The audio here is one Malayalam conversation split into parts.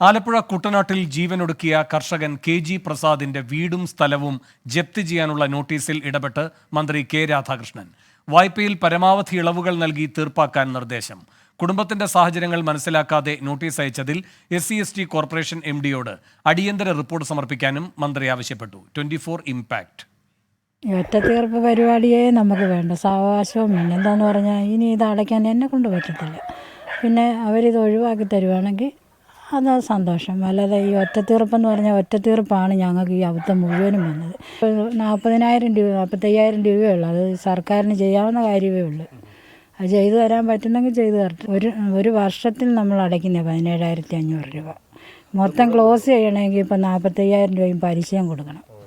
ആലപ്പുഴ കുട്ടനാട്ടിൽ ജീവനൊടുക്കിയ കർഷകൻ കെ ജി പ്രസാദിന്റെ വീടും സ്ഥലവും ജപ്തി ചെയ്യാനുള്ള നോട്ടീസിൽ ഇടപെട്ട് മന്ത്രി കെ രാധാകൃഷ്ണൻ. വായ്പയിൽ പരമാവധി ഇളവുകൾ നൽകി തീർപ്പാക്കാൻ നിർദ്ദേശം. കുടുംബത്തിന്റെ സാഹചര്യങ്ങൾ മനസ്സിലാക്കാതെ notice അയച്ചതിൽ S C S T corporation M ഡിയോട് അടിയന്തര റിപ്പോർട്ട് സമർപ്പിക്കാനും മന്ത്രി ആവശ്യപ്പെട്ടു. Twenty four impact. ഒറ്റത്തീർപ്പ് പരിപാടിയെ നമുക്ക് വേണ്ട. സാവകാശവും പിന്നെ എന്താന്ന് പറഞ്ഞാൽ ഇനി ഇത് അടയ്ക്കാൻ എന്നെ കൊണ്ട് പറ്റത്തില്ല. പിന്നെ അവരിത് ഒഴിവാക്കി തരുവാണെങ്കിൽ അത് സന്തോഷം. അല്ലാതെ ഈ ഒറ്റത്തീർപ്പെന്ന് പറഞ്ഞാൽ ഒറ്റത്തീർപ്പാണ് ഞങ്ങൾക്ക് ഈ അബദ്ധം മുഴുവനും വന്നത്. നാൽപ്പതിനായിരം രൂപ നാൽപ്പത്തയ്യായിരം രൂപയേ ഉള്ളൂ. അത് സർക്കാരിന് ചെയ്യാവുന്ന കാര്യമേ ഉള്ളൂ. അത് ചെയ്തു തരാൻ പറ്റുന്നെങ്കിൽ ചെയ്തു തരട്ടെ. ഒരു ഒരു വർഷത്തിൽ നമ്മൾ അടയ്ക്കുന്നത് പതിനേഴായിരത്തി അഞ്ഞൂറ് രൂപ. മൊത്തം ക്ലോസ് ചെയ്യണമെങ്കിൽ ഇപ്പം നാൽപ്പത്തയ്യായിരം രൂപയും പലിശയും കൊടുക്കണം.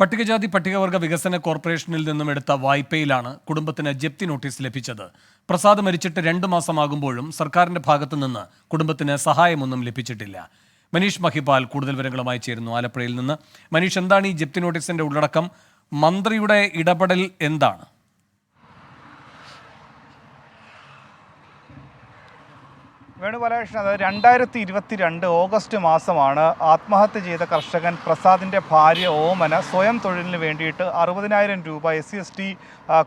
പട്ടികജാതി പട്ടികവർഗ വികസന കോർപ്പറേഷനിൽ നിന്നും എടുത്ത വായ്പയിലാണ് കുടുംബത്തിന് ജപ്തി നോട്ടീസ് ലഭിച്ചത്. പ്രസാദ് മരിച്ചിട്ട് രണ്ട് മാസമാകുമ്പോഴും സർക്കാരിന്റെ ഭാഗത്തു നിന്ന് കുടുംബത്തിന് സഹായമൊന്നും ലഭിച്ചിട്ടില്ല. മനീഷ് മഹിപാൽ കൂടുതൽ വിവരങ്ങളുമായി ചേരുന്നു. ആലപ്പുഴയിൽ നിന്ന് മനീഷ് എന്താണ് ഈ ജപ്തി നോട്ടീസിന്റെ ഉള്ളടക്കം? മന്ത്രിയുടെ ഇടപെടൽ എന്താണ്? വേണുഗോപാലകൃഷ്ണൻ അതായത് രണ്ടായിരത്തി ഇരുപത്തി രണ്ട് ഓഗസ്റ്റ് മാസമാണ് ആത്മഹത്യ ചെയ്ത കർഷകൻ പ്രസാദിന്റെ ഭാര്യ ഓമന സ്വയം തൊഴിലിന് വേണ്ടിയിട്ട് അറുപതിനായിരം രൂപ എസ് സി എസ് ടി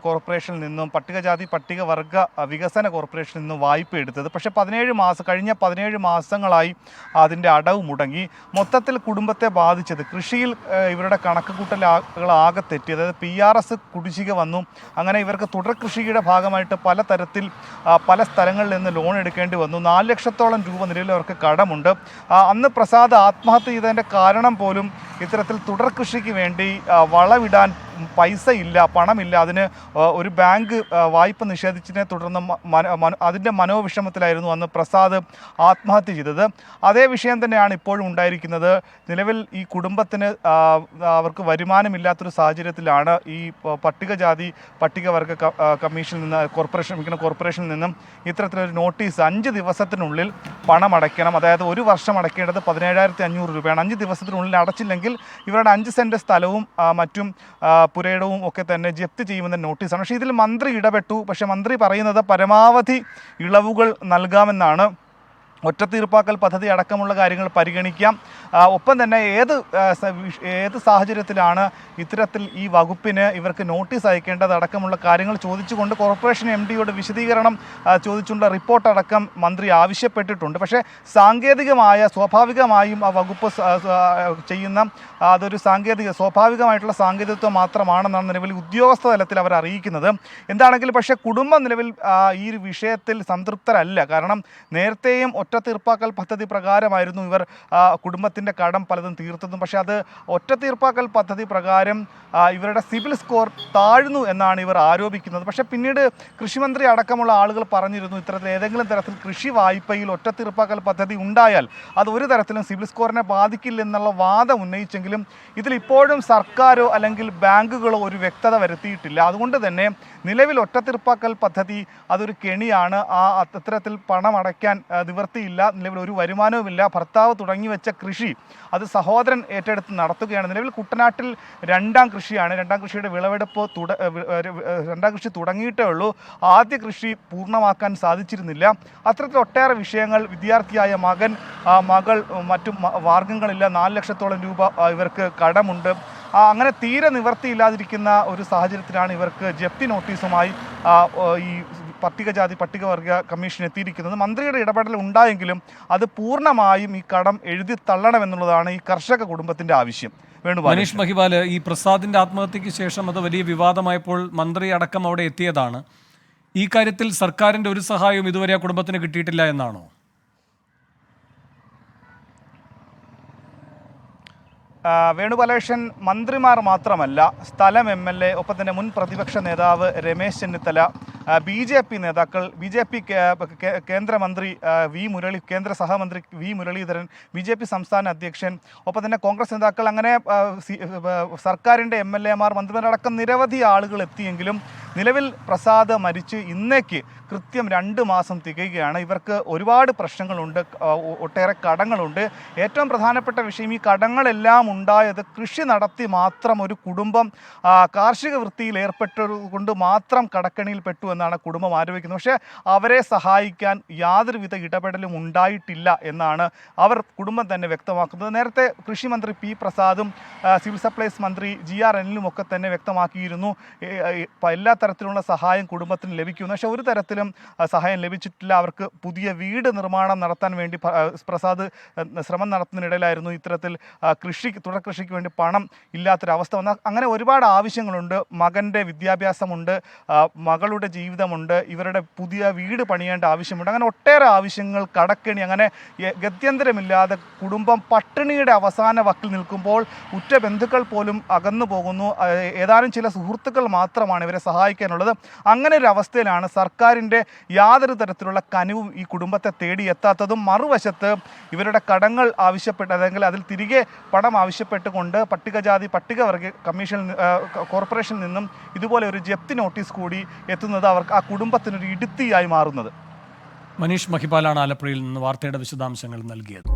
കോർപ്പറേഷനിൽ നിന്നും പട്ടികജാതി പട്ടികവർഗ വികസന കോർപ്പറേഷനിൽ നിന്നും വായ്പ എടുത്തത്. പക്ഷേ പതിനേഴ് മാസം കഴിഞ്ഞ പതിനേഴ് മാസങ്ങളായി അതിന്റെ അടവ് മുടങ്ങി. മൊത്തത്തിൽ കുടുംബത്തെ ബാധിച്ചത് കൃഷിയിൽ ഇവരുടെ കണക്ക് കൂട്ടലാകളാകെ തെറ്റി. അതായത് പി ആർ എസ് കുടിശ്ശിക വന്നു. അങ്ങനെ ഇവർക്ക് തുടർ കൃഷിയുടെ ഭാഗമായിട്ട് പല തരത്തിൽ പല സ്ഥലങ്ങളിൽ നിന്ന് ലോൺ എടുക്കേണ്ടി വന്നു. നാല് ലക്ഷത്തോളം രൂപ നിലവിൽ അവർക്ക് കടമുണ്ട്. അന്ന് പ്രസാദ് ആത്മഹത്യ ചെയ്തതിന്റെ കാരണം പോലും ഇത്തരത്തിൽ തുടർ കൃഷിക്ക് വേണ്ടി വളവിടാൻ പൈസ ഇല്ല പണമില്ല. അതിന് ഒരു ബാങ്ക് വായ്പ നിഷേധിച്ചതിനെ തുടർന്ന് അതിന്റെ മനോവിഷമത്തിലായിരുന്നു അന്ന് പ്രസാദ് ആത്മഹത്യ ചെയ്തത്. അതേ വിഷയം തന്നെയാണ് ഇപ്പോഴും ഉണ്ടായിരിക്കുന്നത്. നിലവിൽ ഈ കുടുംബത്തിന് അവർക്ക് വരുമാനമില്ലാത്തൊരു സാഹചര്യത്തിലാണ് ഈ പട്ടികജാതി പട്ടികവർഗ കമ്മീഷനിൽ നിന്ന് കോർപ്പറേഷൻ ക്ഷമിക്കണം, കോർപ്പറേഷനിൽ നിന്നും ഇത്തരത്തിലൊരു നോട്ടീസ് അഞ്ച് ദിവസത്തിനുള്ളിൽ പണം അടയ്ക്കണം അതായത് ഒരു വർഷം അടയ്ക്കേണ്ടത് പതിനേഴായിരത്തി അഞ്ഞൂറ് രൂപയാണ്. അഞ്ച് ദിവസത്തിനുള്ളിൽ അടച്ചില്ലെങ്കിൽ ഇവരുടെ അഞ്ച് സെന്റ് സ്ഥലവും മറ്റും പുരയിടവും ഒക്കെ തന്നെ ജപ്തി ചെയ്യുമെന്ന നോട്ടീസാണ്. പക്ഷേ ഇതിൽ മന്ത്രി ഇടപെട്ടു. പക്ഷേ മന്ത്രി പറയുന്നത് പരമാവധി ഇളവുകൾ നൽകാമെന്നാണ് ഒറ്റത്തീർപ്പാക്കൽ പദ്ധതി അടക്കമുള്ള കാര്യങ്ങൾ പരിഗണിക്കാം. ഒപ്പം തന്നെ ഏത് ഏത് സാഹചര്യത്തിലാണ് ഇത്തരത്തിൽ ഈ വകുപ്പിന് ഇവർക്ക് നോട്ടീസ് അയക്കേണ്ടത് അടക്കമുള്ള കാര്യങ്ങൾ ചോദിച്ചുകൊണ്ട് കോർപ്പറേഷൻ എം ഡിയോട് വിശദീകരണം ചോദിച്ചുള്ള റിപ്പോർട്ട് അടക്കം മന്ത്രി ആവശ്യപ്പെട്ടിട്ടുണ്ട്. പക്ഷേ സാങ്കേതികമായ സ്വാഭാവികമായും ആ വകുപ്പ് ചെയ്യുന്ന അതൊരു സാങ്കേതിക സ്വാഭാവികമായിട്ടുള്ള സാങ്കേതികത്വം മാത്രമാണെന്നാണ് നിലവിൽ ഉദ്യോഗസ്ഥ തലത്തിൽ അവർ അറിയിക്കുന്നത്. എന്താണെങ്കിലും പക്ഷേ കുടുംബം നിലവിൽ ഈ വിഷയത്തിൽ സംതൃപ്തരല്ല. കാരണം നേരത്തെയും ഒറ്റ തീർപ്പാക്കൽ പദ്ധതി പ്രകാരമായിരുന്നു ഇവർ കുടുംബത്തിന്റെ കടം പലതും തീർത്തതും. പക്ഷേ അത് ഒറ്റ തീർപ്പാക്കൽ പദ്ധതി പ്രകാരം ഇവരുടെ സിവിൽ സ്കോർ താഴ്ന്നു എന്നാണ് ഇവർ ആരോപിക്കുന്നത്. പക്ഷേ പിന്നീട് കൃഷിമന്ത്രി അടക്കമുള്ള ആളുകൾ പറഞ്ഞിരുന്നു ഇത്തരത്തിൽ ഏതെങ്കിലും തരത്തിൽ കൃഷി വായ്പയിൽ ഒറ്റ തീർപ്പാക്കൽ പദ്ധതി ഉണ്ടായാൽ അത് ഒരു തരത്തിലും സിവിൽ സ്കോറിനെ ബാധിക്കില്ലെന്നുള്ള വാദം ഉന്നയിച്ചെങ്കിലും ഇതിൽ ഇപ്പോഴും സർക്കാരോ അല്ലെങ്കിൽ ബാങ്കുകളോ ഒരു വ്യക്തത വരുത്തിയിട്ടില്ല. അതുകൊണ്ട് തന്നെ നിലവിൽ ഒറ്റ ഒറ്റത്തീർപ്പാക്കൽ പദ്ധതി അതൊരു കെണിയാണ്. ആ അത്തരത്തിൽ പണം അടയ്ക്കാൻ ആ, നിവൃത്തിയില്ല നിലവിൽ ഒരു വരുമാനവുമില്ല. ഭർത്താവ് തുടങ്ങി വെച്ച കൃഷി അത് സഹോദരൻ ഏറ്റെടുത്ത് നടത്തുകയാണ്. നിലവിൽ കുട്ടനാട്ടിൽ രണ്ടാം കൃഷിയാണ്. രണ്ടാം കൃഷിയുടെ വിളവെടുപ്പ് തുട രണ്ടാം കൃഷി തുടങ്ങിയിട്ടേ ഉള്ളൂ. ആദ്യ കൃഷി പൂർണമാക്കാൻ സാധിച്ചിരുന്നില്ല. അത്തരത്തിൽ ഒട്ടേറെ വിഷയങ്ങൾ വിദ്യാർത്ഥിയായ മകൻ മകൾ മറ്റു മാർഗങ്ങളില്ല നാല് ലക്ഷത്തോളം രൂപ ഇവർക്ക് കടമുണ്ട്. അങ്ങനെ തീരെ നിവർത്തിയില്ലാതിരിക്കുന്ന ഒരു സാഹചര്യത്തിലാണ് ഇവർക്ക് ജപ്തി നോട്ടീസുമായി ഈ പട്ടികജാതി പട്ടികവർഗ കമ്മീഷൻ എത്തിയിരിക്കുന്നത് മന്ത്രിയുടെ ഇടപെടൽ ഉണ്ടായെങ്കിലും അത് പൂർണമായും ഈ കടം എഴുതി തള്ളണമെന്നുള്ളതാണ് ഈ കർഷക കുടുംബത്തിന്റെ ആവശ്യം. മനീഷ് മഹിബാൽ ഈ പ്രസാദിന്റെ ആത്മഹത്യക്ക് ശേഷം അത് വലിയ വിവാദമായപ്പോൾ മന്ത്രി അടക്കം അവിടെ എത്തിയതാണ്. ഈ കാര്യത്തിൽ സർക്കാരിന്റെ ഒരു സഹായവും ഇതുവരെ ആ കുടുംബത്തിന് കിട്ടിയിട്ടില്ല എന്നാണോ? വേണുപാലകൃഷ്ണൻ മന്ത്രിമാർ മാത്രമല്ല സ്ഥലം എം എൽ എ ഒപ്പം തന്നെ മുൻ പ്രതിപക്ഷ നേതാവ് Ramesh Chennithala B J P നേതാക്കൾ ബി ജെ പി കേന്ദ്രമന്ത്രി വി മുരളി കേന്ദ്ര സഹമന്ത്രി V Muraleedharan B J P സംസ്ഥാന അധ്യക്ഷൻ ഒപ്പം തന്നെ കോൺഗ്രസ് നേതാക്കൾ അങ്ങനെ സർക്കാരിന്റെ എം എൽ എമാർ മന്ത്രിമാരടക്കം നിരവധി ആളുകൾ എത്തിയെങ്കിലും നിലവിൽ പ്രസാദ് മരിച്ച് ഇന്നേക്ക് കൃത്യം രണ്ട് മാസം തികയുകയാണ്. ഇവർക്ക് ഒരുപാട് പ്രശ്നങ്ങളുണ്ട് ഒട്ടേറെ കടങ്ങളുണ്ട്. ഏറ്റവും പ്രധാനപ്പെട്ട വിഷയം ഈ കടങ്ങളെല്ലാം ഉണ്ടായത് കൃഷി നടത്തി മാത്രം ഒരു കുടുംബം കാർഷിക വൃത്തിയിൽ ഏർപ്പെട്ടത് കൊണ്ട് മാത്രം കടക്കണിയിൽ പെട്ടു എന്നാണ് കുടുംബം ആരോപിക്കുന്നത്. പക്ഷേ അവരെ സഹായിക്കാൻ യാതൊരുവിധ ഇടപെടലും ഉണ്ടായിട്ടില്ല എന്നാണ് അവർ കുടുംബം തന്നെ വ്യക്തമാക്കുന്നത്. നേരത്തെ കൃഷി മന്ത്രി പി പ്രസാദും സിവിൽ സപ്ലൈസ് മന്ത്രി ജി ആർ അനിലും ഒക്കെ തന്നെ വ്യക്തമാക്കിയിരുന്നു. എല്ലാ തരത്തിലുള്ള സഹായം കുടുംബത്തിന് ലഭിക്കുന്നു. പക്ഷേ ഒരു തരത്തിലും സഹായം ലഭിച്ചിട്ടില്ല. അവർക്ക് പുതിയ വീട് നിർമ്മാണം നടത്താൻ വേണ്ടി പ്രസാദ് ശ്രമം നടത്തുന്നതിനിടയിലായിരുന്നു ഇത്തരത്തിൽ കൃഷി തുടർ കൃഷിക്ക് വേണ്ടി പണം ഇല്ലാത്തൊരവസ്ഥ വന്ന അങ്ങനെ ഒരുപാട് ആവശ്യങ്ങളുണ്ട്. മകന്റെ വിദ്യാഭ്യാസമുണ്ട്. മകളുടെ മകളുടെ ജീവിതമുണ്ട് ഇവരുടെ പുതിയ വീട് പണിയേണ്ട ആവശ്യമുണ്ട് അങ്ങനെ ഒട്ടേറെ ആവശ്യങ്ങൾ കടക്കെണി അങ്ങനെ ഗത്യന്തരമില്ലാതെ കുടുംബം പട്ടിണിയുടെ അവസാന വക്കിൽ നിൽക്കുമ്പോൾ ഉറ്റ ബന്ധുക്കൾ പോലും അകന്നു പോകുന്നു. ഏതാനും ചില സുഹൃത്തുക്കൾ മാത്രമാണ് ഇവരെ സഹായിക്കാനുള്ളത്. അങ്ങനെ ഒരു അവസ്ഥയിലാണ് സർക്കാരിന്റെ യാതൊരു തരത്തിലുള്ള കനിവും ഈ കുടുംബത്തെ തേടി എത്താത്തതും. മറുവശത്ത് ഇവരുടെ കടങ്ങൾ ആവശ്യപ്പെട്ട് അല്ലെങ്കിൽ അതിൽ തിരികെ പണം ആവശ്യപ്പെട്ടുകൊണ്ട് പട്ടികജാതി പട്ടികവർഗ കമ്മീഷൻ കോർപ്പറേഷനിൽ നിന്നും ഇതുപോലെ ഒരു ജപ്തി നോട്ടീസ് കൂടി എത്തുന്നത് അവർക്ക് ആ കുടുംബത്തിനൊരു ഇടുത്തിയായി മാറുന്നത്. മനീഷ് മഹിപാലാണ് ആലപ്പുഴയിൽ നിന്ന് വാർത്തയുടെ വിശദാംശങ്ങൾ നൽകിയത്.